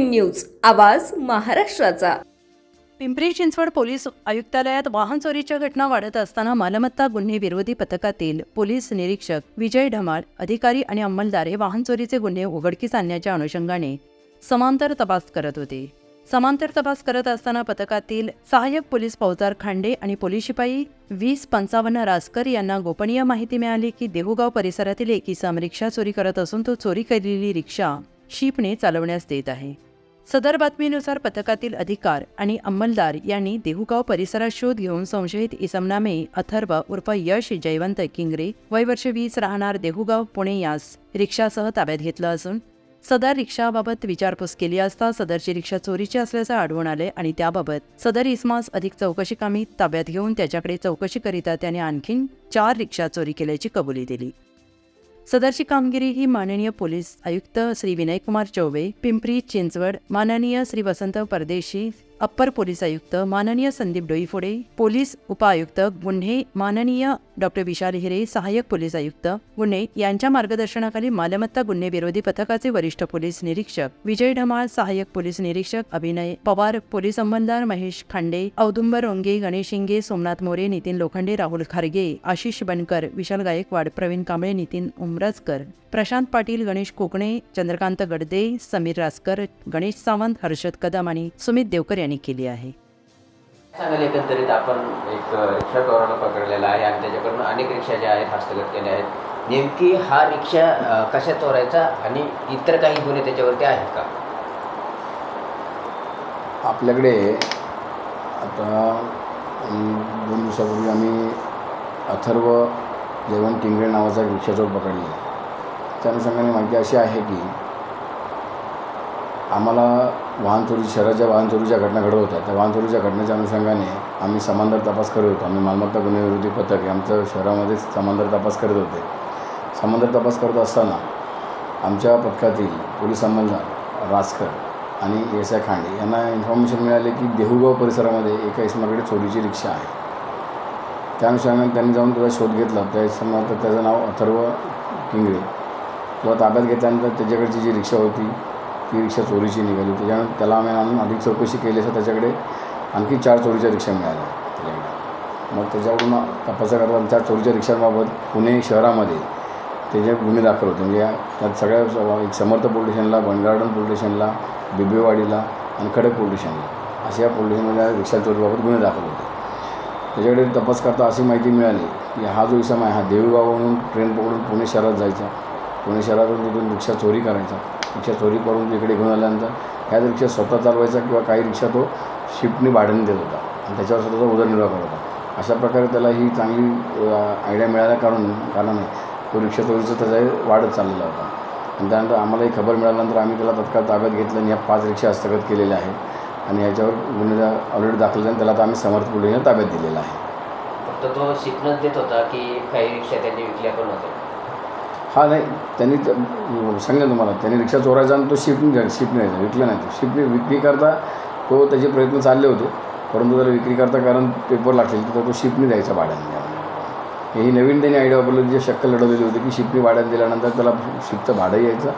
News आवाज महाराष्ट्राचा. Pimpri Chinchwad police आयुक्तालयात वाहन चोरीच्या घटना वाढत असताना मालमत्ता गुन्हे विरोधी पथकातील पोलीस निरीक्षक विजय ढमाळ अधिकारी आणि अंमलदार हे वाहन चोरीचे गुन्हे उघडकीस आणण्याच्या अनुषंगाने समांतर तपास करत होते. समांतर तपास करत असताना पथकातील सहाय्यक पोलीस फौजदार खांडे आणि पोलीस शिपाई वीस पंचावन्न रासकर यांना गोपनीय माहिती मिळाली की देहूगाव परिसरातील एक इसम रिक्षा चोरी करत असून तो चोरी केलेली रिक्षा शिपने चालवण्यास देत आहे. सदर बातमीनुसार पथकातील अधिकार आणि अंमलदार यांनी देहुगाव परिसरात शोध घेऊन संशयित इसमनामे अथर्व उर्फ यश जयवंत किंगरे वय वर्ष वीस राहणार देहुगाव पुणे यास रिक्षासह ताब्यात घेतलं असून सदर रिक्षाबाबत विचारपूस केली असता सदरची रिक्षा चोरीची असल्याचं आढळून आले आणि त्याबाबत सदर इस्मास अधिक चौकशी कामी ताब्यात घेऊन त्याच्याकडे चौकशीकरिता त्याने आणखीन चार रिक्षा चोरी केल्याची कबुली दिली. सदरची कामगिरी ही माननीय पोलीस आयुक्त श्री विनयकुमार चौबे पिंपरी चिंचवड माननीय श्री वसंत परदेशी अप्पर पोलीस आयुक्त माननीय संदीप डोईफोडे पोलीस उपआयुक्त गुन्हे माननीय डॉक्टर विशाल हिरे सहाय्यक पोलीस आयुक्त गुन्हे यांच्या मार्गदर्शनाखाली मालमत्ता गुन्हे विरोधी पथकाचे वरिष्ठ पोलीस निरीक्षक विजय ढमाळ सहाय्यक पोलीस निरीक्षक अभिनय पवार पोलीस अंमलदार महेश खांडे औदुंबर रोंगे गणेश इंगे सोमनाथ मोरे नितीन लोखंडे राहुल खारगे आशिष बनकर विशाल गायकवाड प्रवीण कांबळे नितीन उमराजकर प्रशांत पाटील गणेश कोकणे चंद्रकांत गडदे समीर रासकर गणेश सावंत हर्षद कदम आणि सुमित देवकर यांनी केली आहे. सांगाल एकंदरीत आपण एक रिक्षा चोराला पकडलेला आहे आणि त्याच्याकडून अनेक रिक्षा ज्या आहेत हस्तगत केल्या आहेत. नेमकी हा रिक्षा कशा चोरायचा आणि इतर काही गुन्हे त्याच्यावरती आहेत का? आपल्याकडे आता दोन दिवसापूर्वी आम्ही अथर्व जेवण टिंगरे नावाचा एक रिक्षाचोर पकडले त्या अनुषंगाने माहिती अशी आहे की आम्हाला वाहन चोरी शहराच्या वाहन चोरीच्या घटना घडत होत्या. त्या वाहनचोरीच्या घटनेच्या अनुषंगाने आम्ही समांतर तपास करत होतो. आम्ही मालमत्ता गुन्हे विरोधी पथक हे आमचं शहरामध्येच समांतर तपास करत होते. समांतर तपास करत असताना आमच्या पथकातील पोलीस अंमलदार रासकर आणि एस आय खांडे यांना इन्फॉर्मेशन मिळाले की देहूगाव परिसरामध्ये एका इसमाकडे चोरीची रिक्षा आहे. त्या अनुषंगाने त्यांनी जाऊन त्याचा शोध घेतला. त्या इसमात त्याचं नाव अथर्व किंगरे. किंवा ताब्यात घेतल्यानंतर त्याच्याकडची जी रिक्षा होती ती रिक्षा चोरीची निघाली. त्याच्यानंतर त्याला आम्ही आणून अधिक चौकशी केली असता त्याच्याकडे आणखी चार चोरीच्या रिक्षा मिळाल्या. त्याच्याकडे मग त्याच्याकडून तपासा करता चार चोरीच्या रिक्षांबाबत पुणे शहरामध्ये त्याचे गुन्हे दाखल होते म्हणजे या त्यात सगळ्या एक समर्थ पोलीस स्टेशनला बनगार्डन पोलीस स्टेशनला बिबेवाडीला आणि खडक पोलीस स्टेशनला अशा या पोलीस स्टेशनमध्ये रिक्षा चोरीबाबत गुन्हे दाखल होते. त्याच्याकडे तपास करता अशी माहिती मिळाली की हा जो इसम आहे हा देऊळगावहून ट्रेन पकडून पुणे शहरात जायचा. पुणे शहरातून तिथून रिक्षा चोरी करायचा. रिक्षा चोरी करून तिकडे घेऊन आल्यानंतर ह्याच रिक्षा स्वतः चालवायचा किंवा काही रिक्षा तो शिफ्टनी भाड्याने देत होता. आणि त्याच्यावर स्वतःचा उदरनिर्वाह करत होता. अशा प्रकारे त्याला ही चांगली आयडिया मिळाल्या कारण कारणाने तो रिक्षा चोरीचा त्याचा वाढत चाललेला होता. आणि त्यानंतर आम्हाला ही खबर मिळाल्यानंतर आम्ही त्याला तत्काळ ताब्यात घेतलं आणि या पाच रिक्षा हस्तगत केलेल्या आहेत. आणि याच्यावर गुन्हे ऑलरेडी दाखल झाले त्याला आता आम्ही समर्थ पोलिसांना ताब्यात दिलेला आहे. फक्त तो शिकणंच देत होता की काही रिक्षा त्यांनी विकल्या पण होत्या? हा नाही त्यांनी सांगितलं तुम्हाला त्यांनी रिक्षा चोरायचा आणि तो शिफ्ट घ्या शिफ्ट नाही विकला नाही तो. शिफ्ट विक्री करता तो त्याचे प्रयत्न चालले होते परंतु त्याला विक्री करता कारण पेपर लागतील तर तो शिफ्टनी द्यायचा भाड्याने. ही नवीन त्यांनी आयडिया वापरली जी शक्कल लढवलेली होती की शिफ्टनी भाड्यात दिल्यानंतर त्याला शिफ्टचं भाडं यायचं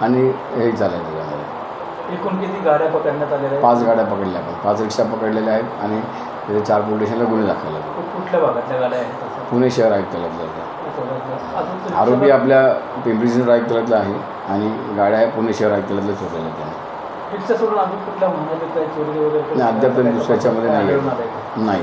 आणि हे चालायचं त्याच्यामध्ये. एकूण किती गाड्या पकडण्यात आलेल्या? पाच गाड्या पकडल्या आपण. पाच रिक्षा पकडलेल्या आहेत आणि त्याचे चार पोलीस स्टेशनला गुन्हे कु- कुठल्या भागातल्या गाड्या आहेत? पुणे शहर आयुक्तालयातल्या. अजून ते आरोपी आपल्या पिंपरी चिंचवड आयुक्तालयातला आहे आणि गाड्या पुणे शहर आयुक्तालयातल्या चोरलेल्या आहेत त्यांनी. रिक्षा सोडून अजून कुठल्या वाहनात काही चोरी वगैरे काही नाही अद्याप तरी दुसऱ्या याच्यामध्ये नाही. आढळून आलंय का? आहे. नाही.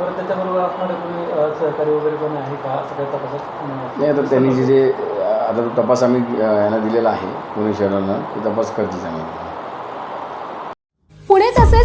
बरं त्याच्याबरोबर असणारे कोणी अ, सहकारी वगैरे कोणी आहे का? असं काही तपासात नाही? आता त्यांनी जे जे अ, आता तो तपास आम्ही अ, यांना दिलेला आहे पुणे शहराला ते तपास करतील तसेच